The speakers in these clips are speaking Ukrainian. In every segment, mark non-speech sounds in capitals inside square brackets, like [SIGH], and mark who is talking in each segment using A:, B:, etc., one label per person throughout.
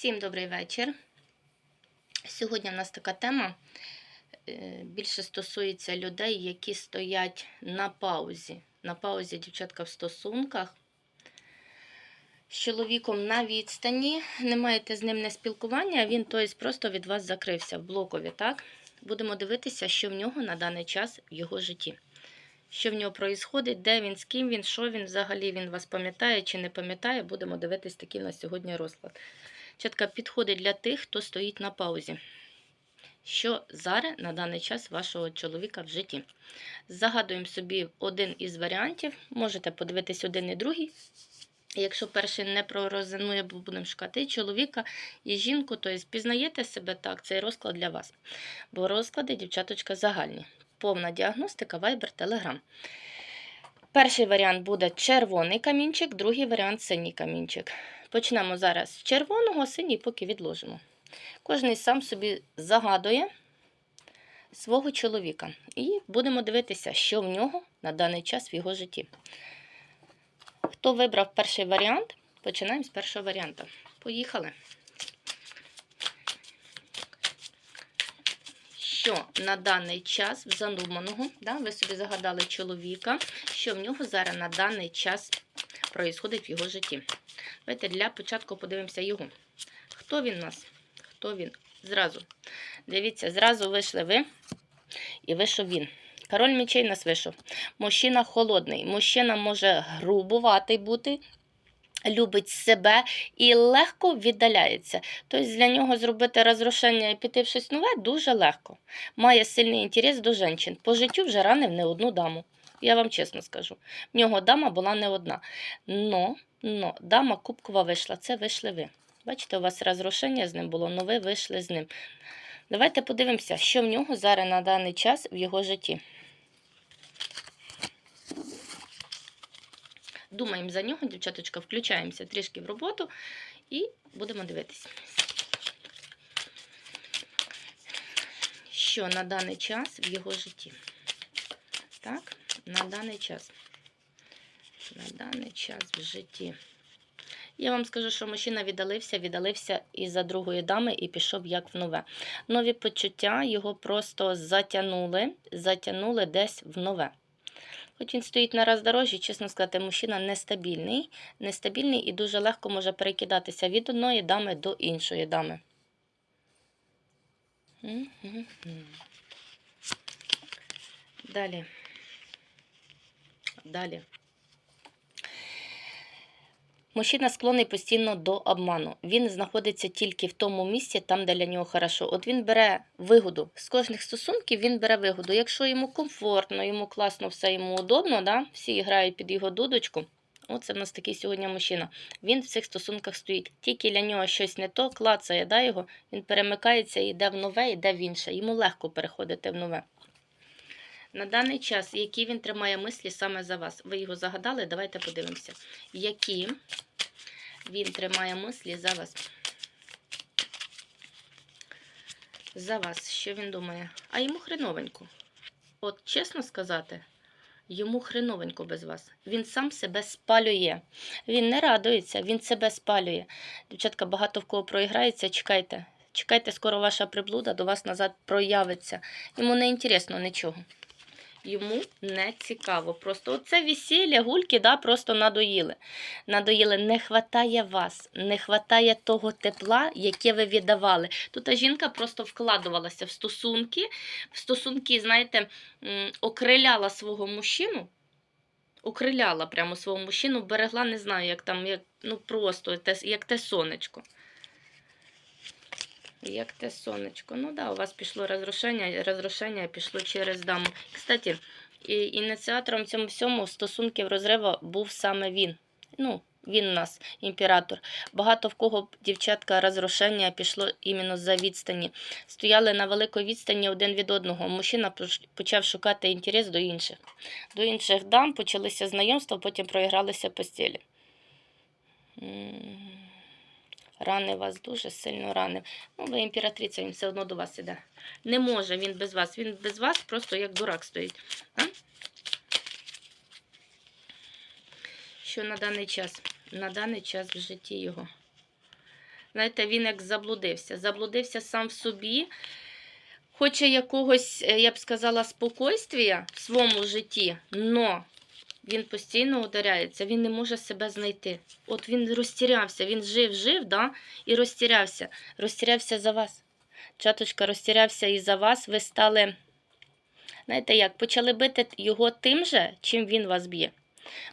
A: Всім добрий вечір. Сьогодні в нас така тема е, більше стосується людей, які стоять на паузі. На паузі дівчатка в стосунках. З чоловіком на відстані, не маєте з ним не спілкування, він тобто, просто від вас закрився в блокові. так? Будемо дивитися, що в нього на даний час в його житті. Що в нього відбувається, де він, з ким він, що він взагалі він вас пам'ятає чи не пам'ятає, будемо дивитись такий на сьогодні розклад. Чатка підходить для тих, хто стоїть на паузі. Що зараз на даний час вашого чоловіка в житті? Загадуємо собі один із варіантів. Можете подивитись один і другий. Якщо перший не пророзинує, бо будемо шукати чоловіка і жінку, то пізнаєте себе так, цей розклад для вас. Бо розклади, дівчаточка, загальні. Повна діагностика, Viber, Telegram. Перший варіант буде червоний камінчик, другий варіант синій камінчик. Почнемо зараз з червоного, синій поки відложимо. Кожний сам собі загадує свого чоловіка. І будемо дивитися, що в нього на даний час в його житті. Хто вибрав перший варіант, починаємо з першого варіанту. Поїхали. Що на даний час в задуманого, да, ви собі загадали чоловіка, що в нього зараз на даний час проїсходить в його житті. Давайте для початку подивимося його. Хто він у нас? Хто він? Зразу. Дивіться, зразу вийшли ви і вийшов він. Король мечей нас вийшов. Мужчина холодний. Мужчина може грубуватий бути, любить себе і легко віддаляється. Тобто для нього зробити розрушення і піти в щось нове дуже легко. Має сильний інтерес до жінок. По життю вже ранив не одну даму. Я вам чесно скажу. В нього дама була не одна. Но, но дама кубкова вийшла. Це вийшли ви. Бачите, у вас розрушення з ним було, но ви вийшли з ним. Давайте подивимося, що в нього зараз на даний час в його житті. Думаємо за нього, дівчаточка, включаємося трішки в роботу і будемо дивитися. Що на даний час в його житті? Так, на даний час. На даний час в житті. Я вам скажу, що мужчина віддалився, віддалився із-за другої дами і пішов як в нове. Нові почуття його просто затягнули, затягнули десь в нове. Хоч він стоїть на роздорожжі, чесно сказати, мужчина нестабільний, нестабільний і дуже легко може перекидатися від одної дами до іншої дами. Далі. Далі. Мужчина склонний постійно до обману. Він знаходиться тільки в тому місці, там, де для нього хорошо. От він бере вигоду. З кожних стосунків він бере вигоду. Якщо йому комфортно, йому класно, все йому удобно, да? всі грають під його дудочку. Оце в нас такий сьогодні мужчина. Він в цих стосунках стоїть. Тільки для нього щось не то, клацає да, його, він перемикається, йде в нове, йде в інше. Йому легко переходити в нове. На даний час, які він тримає мислі саме за вас? Ви його загадали? Давайте подивимося. Які він тримає мислі за вас? За вас, що він думає? А йому хреновенько. От, чесно сказати, йому хреновенько без вас. Він сам себе спалює. Він не радується, він себе спалює. Дівчатка, багато в кого проіграється, чекайте. Чекайте, скоро ваша приблуда до вас назад проявиться. Йому не інтересно нічого йому не цікаво. Просто оце весілля, гульки, да, просто надоїли. Надоїли, не хватає вас, не хватає того тепла, яке ви віддавали. Тут жінка просто вкладувалася в стосунки, в стосунки, знаєте, окриляла свого мужчину. Окриляла прямо свого мужчину, берегла, не знаю, як там, як, ну просто як те сонечко. Як те сонечко. Ну да, у вас пішло розрушення, розрушення пішло через даму. Кстати, ініціатором цьому всьому стосунків розриву був саме він. Ну, він у нас, імператор. Багато в кого дівчатка розрушення пішло іменно за відстані. Стояли на великій відстані один від одного. Мужчина почав шукати інтерес до інших. До інших дам почалися знайомства, потім проігралися постілі. Рани вас дуже сильно ранив. Ну, ви імператриця, він все одно до вас іде. Не може він без вас. Він без вас просто як дурак стоїть. А? Що на даний час? На даний час в житті його. Знаєте, він як заблудився. Заблудився сам в собі. Хоче якогось, е, я б сказала, спокойствія в своєму житті, но він постійно ударяється, він не може себе знайти. От він розтірявся, він жив, жив, да? і розтірявся. Розтірявся за вас. Чаточка розтірявся і за вас. Ви стали, знаєте як, почали бити його тим же, чим він вас б'є.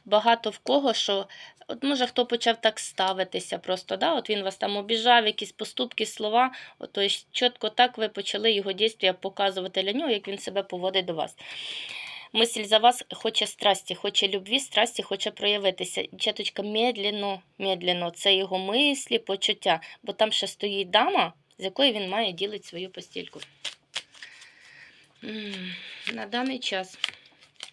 A: Багато в кого, що от може хто почав так ставитися просто, да? от він вас там обіжав, якісь поступки, слова, от, то чітко так ви почали його дійствия показувати для нього, як він себе поводить до вас. Мисль за вас хоче страсті, хоче любві, страсті, хоче проявитися. Дівчаточка, медленно, медленно. Це його мислі, почуття. Бо там ще стоїть дама, з якою він має ділити свою постільку. На даний час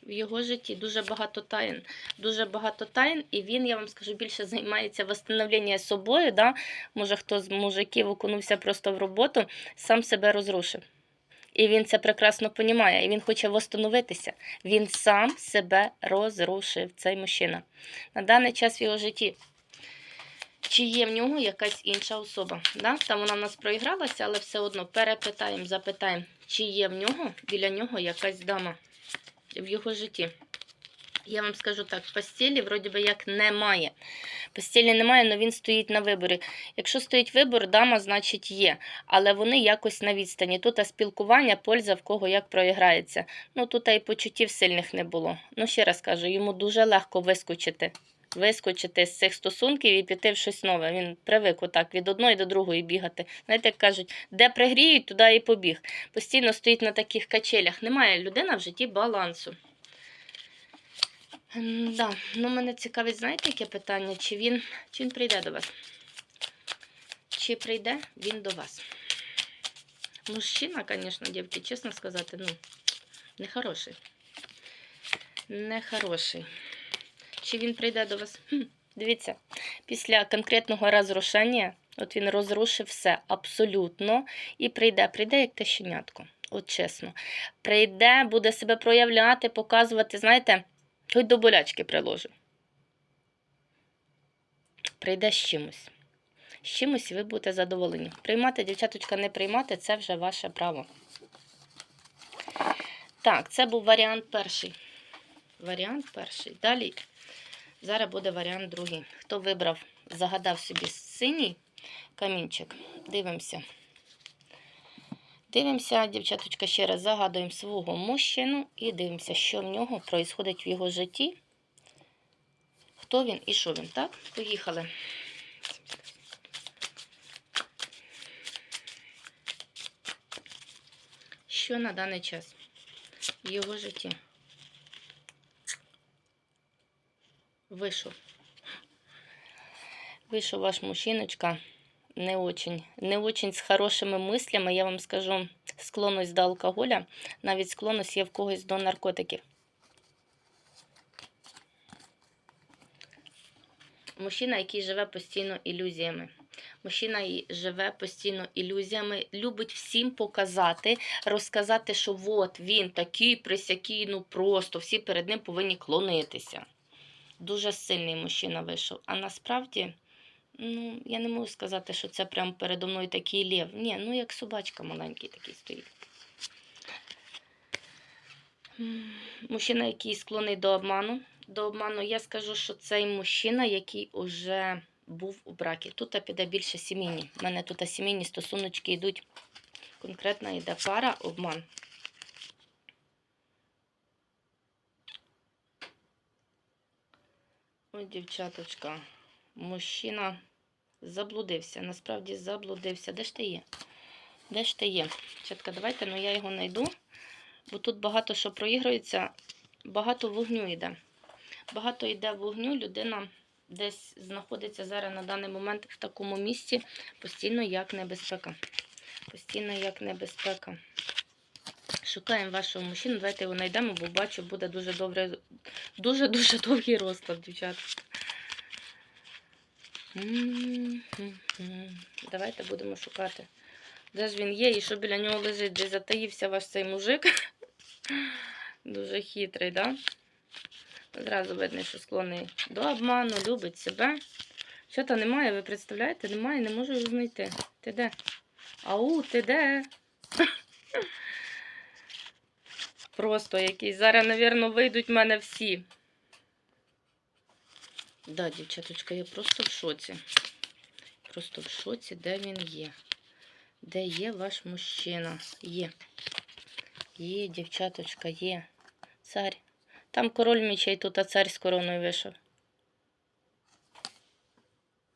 A: в його житті дуже багато таїн. Дуже багато таїн, і він, я вам скажу, більше займається восстановленням собою. Да? Може, хто з мужиків окунувся просто в роботу, сам себе розрушив. І він це прекрасно розуміє, і він хоче восстановитися. Він сам себе розрушив, цей мужчина. На даний час в його житті. Чи є в нього якась інша особа? Да? Там вона в нас проігралася, але все одно перепитаємо, запитаємо, чи є в нього біля нього якась дама в його житті. Я вам скажу так, постелі вроді би як немає. Постелі немає, але він стоїть на виборі. Якщо стоїть вибор, дама, значить є. Але вони якось на відстані. Тут спілкування, польза в кого як проіграється. Ну тут і почуттів сильних не було. Ну, ще раз кажу, йому дуже легко вискочити. Вискочити з цих стосунків і піти в щось нове. Він привик отак від одної до другої бігати. Знаєте, як кажуть, де пригріють, туди і побіг. Постійно стоїть на таких качелях. Немає людина в житті балансу. Да, ну мене цікавить, знаєте, яке питання? Чи він, чи він прийде до вас? Чи прийде він до вас? Мужчина, звісно, дівки, чесно сказати, ну, нехороший. Нехороший. Чи він прийде до вас? Хм, дивіться, після конкретного розрушення, от він розрушив все абсолютно, і прийде, прийде як те щенятко. От чесно. Прийде, буде себе проявляти, показувати, знаєте, хоч до болячки приложив. Прийде з чимось. З чимось ви будете задоволені. Приймати, дівчаточка, не приймати це вже ваше право. Так, це був варіант перший. Варіант перший. Далі. Зараз буде варіант другий. Хто вибрав, загадав собі синій камінчик. Дивимося. Дивимося, дівчаточка, ще раз загадуємо свого мужчину і дивимося, що в нього відбувається в його житті. Хто він і що він, так? Поїхали. Що на даний час в його житті? Вийшов. Вийшов ваш мужчиночка не очень, не очень з хорошими мислями, я вам скажу, склонність до алкоголя, навіть склонність є в когось до наркотиків. Мужчина, який живе постійно ілюзіями. Мужчина живе постійно ілюзіями, любить всім показати, розказати, що от він такий, присякий, ну просто всі перед ним повинні клонитися. Дуже сильний мужчина вийшов. А насправді, ну, я не можу сказати, що це прямо передо мною такий лев. Ні, ну як собачка маленький такий стоїть. Мужчина, який склонний до обману. До обману, я скажу, що цей мужчина, який уже був у бракі. Тут піде більше сімейні. У мене тут сімейні стосуночки йдуть. Конкретно йде пара, обман. Ой, дівчаточка, мужчина заблудився. Насправді заблудився. Де ж ти є? Де ж ти є? Дівчатка, давайте, ну я його знайду, бо тут багато що проігрується, багато вогню йде. Багато йде вогню, людина десь знаходиться зараз на даний момент в такому місці, постійно як небезпека. Постійно як небезпека. Шукаємо вашого мужчину. Давайте його знайдемо, бо бачу, буде дуже добре, дуже-дуже довгий розклад, дівчата. Давайте будемо шукати. Де ж він є і що біля нього лежить? Де затаївся ваш цей мужик? [LAUGHS] Дуже хитрий? Да? Зразу видно, що склонний до обману, любить себе. Чого немає, ви представляєте? Немає, не можу його знайти. Ти де? Ау, ти де? [LAUGHS] Просто якийсь. Зараз, напевно, вийдуть в мене всі. Да, дівчаточка, я просто в шоці. Просто в шоці, де він є. Де є ваш мужчина? Є. Є, дівчаточка, є. Цар. Там король мечей, тут а цар з короною вийшов.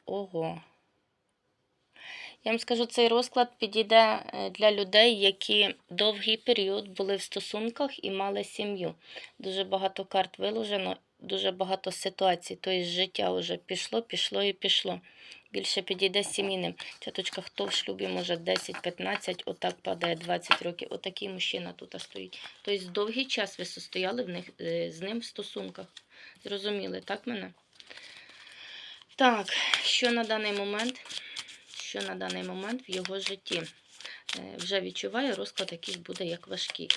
A: Ого. Я вам скажу, цей розклад підійде е, для людей, які довгий період були в стосунках і мали сім'ю. Дуже багато карт виложено, дуже багато ситуацій. Тобто життя вже пішло, пішло і пішло. Більше підійде сімейним. Чаточка, хто в шлюбі може 10-15, отак падає 20 років. Отакий мужчина тут стоїть. Тобто довгий час ви состояли в них, е, з ним в стосунках. Зрозуміли, так мене? Так, що на даний момент? Що на даний момент в його житті? Е, Вже відчуваю, розклад якийсь буде як важкий.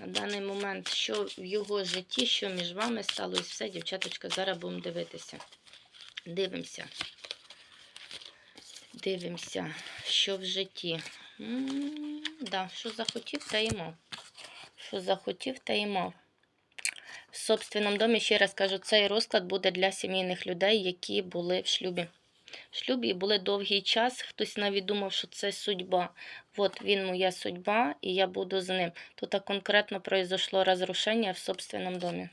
A: На даний момент, що в його житті, що між вами сталося все, дівчаточка, зараз будемо дивитися. Дивимося. Дивимося, що в житті. Да, що захотів, та й мав. Що захотів, та й мав. В собственному домі, ще раз кажу, цей розклад буде для сімейних людей, які були в шлюбі. Шлюбі були довгий час. Хтось навіть думав, що це судьба. От він моя судьба, і я буду з ним. Тут конкретно произошло розрушення в собственному домі.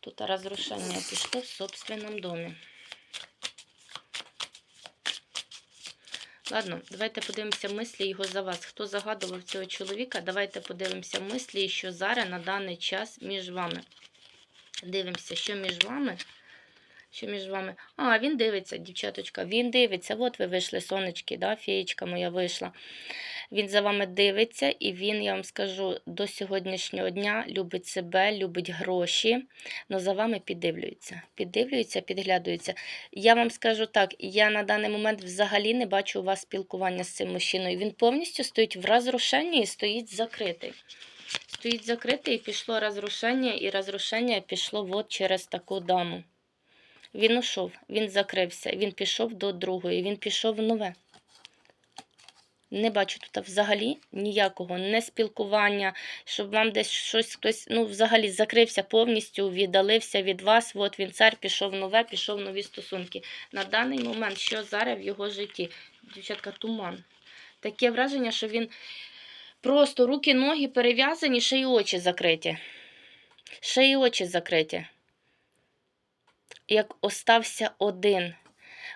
A: Тут розрушення пішло в собственному домі. Ладно, давайте подивимося мислі його за вас. Хто загадував цього чоловіка, давайте подивимося мислі, що зараз на даний час між вами. Дивимося, що між вами. Що між вами? А, він дивиться, дівчаточка, він дивиться. От ви вийшли, сонечки, да, феєчка моя вийшла. Він за вами дивиться, і він, я вам скажу, до сьогоднішнього дня любить себе, любить гроші, але за вами піддивлюється. Піддивлюється, підглядується. Я вам скажу так, я на даний момент взагалі не бачу у вас спілкування з цим мужчиною. Він повністю стоїть в розрушенні і стоїть закритий. Стоїть закритий, і пішло розрушення, і розрушення пішло от через таку даму. Він ушов, він закрився, він пішов до другої, він пішов в нове. Не бачу тут взагалі ніякого не спілкування, щоб вам десь щось хтось, ну, взагалі закрився повністю, віддалився від вас. От він цар пішов нове, пішов нові стосунки. На даний момент, що зараз в його житті? Дівчатка, туман. Таке враження, що він просто руки, ноги перев'язані, ще й очі закриті. Ще й очі закриті як остався один.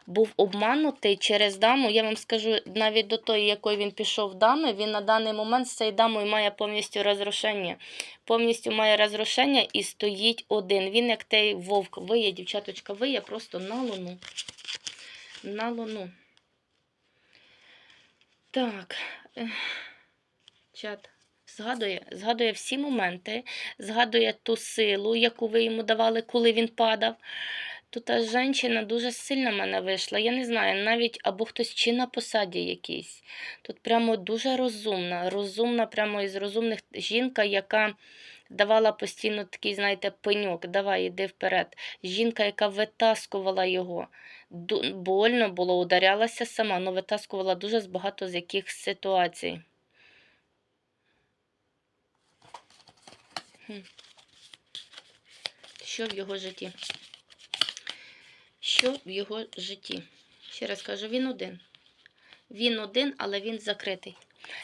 A: Був обманутий через даму. Я вам скажу, навіть до тої, якої він пішов дами, він на даний момент з цією дамою має повністю розрушення. Повністю має розрушення і стоїть один. Він, як той вовк, виє, дівчаточка, виє просто на луну. На луну. Так. Чат. Згадує, згадує всі моменти, згадує ту силу, яку ви йому давали, коли він падав. Тут та жінка дуже сильно мене вийшла. Я не знаю, навіть або хтось чи на посаді якийсь. Тут прямо дуже розумна, розумна, прямо із розумних жінка, яка давала постійно такий, знаєте, пеньок, давай, іди вперед. Жінка, яка витаскувала його. Больно було, ударялася сама, але витаскувала дуже з багато з яких ситуацій. Що в його житті? Що в його житті? Ще раз кажу, він один. Він один, але він закритий.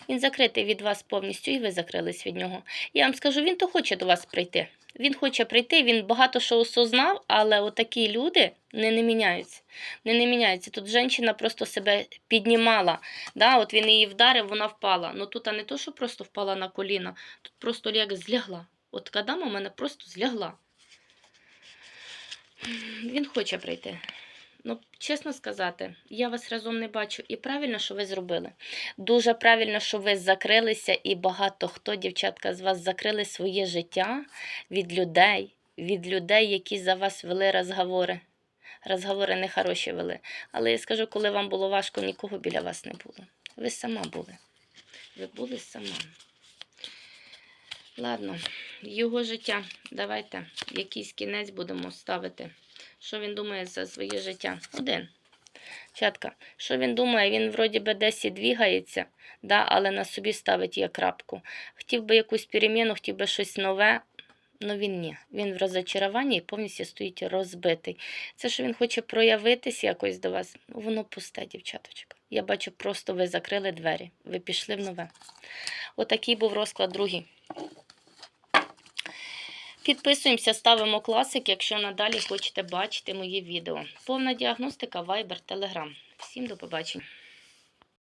A: Він закритий від вас повністю, і ви закрились від нього. Я вам скажу, він то хоче до вас прийти. Він хоче прийти, він багато що осознав, але отакі люди не, не міняються. Не, не міняються. Тут жінка просто себе піднімала. Да? От він її вдарив, вона впала. Ну тут а не то, що просто впала на коліна, тут просто як злягла. От така дама у мене просто злягла. Він хоче прийти. Ну, чесно сказати, я вас разом не бачу. І правильно, що ви зробили. Дуже правильно, що ви закрилися, і багато хто, дівчатка, з вас закрили своє життя від людей, від людей, які за вас вели розговори. Розговори нехороші вели. Але я скажу, коли вам було важко, нікого біля вас не було. Ви сама були. Ви були сама. Ладно, його життя. Давайте якийсь кінець будемо ставити. Що він думає за своє життя? Один. Чатка, що він думає? Він вроді би десь і двігається, да, але на собі ставить є крапку. Хотів би якусь переміну, хотів би щось нове, але він ні. Він в розочаруванні і повністю стоїть розбитий. Це, що він хоче проявитись якось до вас, ну, воно пусте, дівчаточка. Я бачу, просто ви закрили двері, ви пішли в нове. Отакий був розклад другий. Підписуємося, ставимо класик, якщо надалі хочете бачити мої відео. Повна діагностика, вайбер, телеграм. Всім до побачення.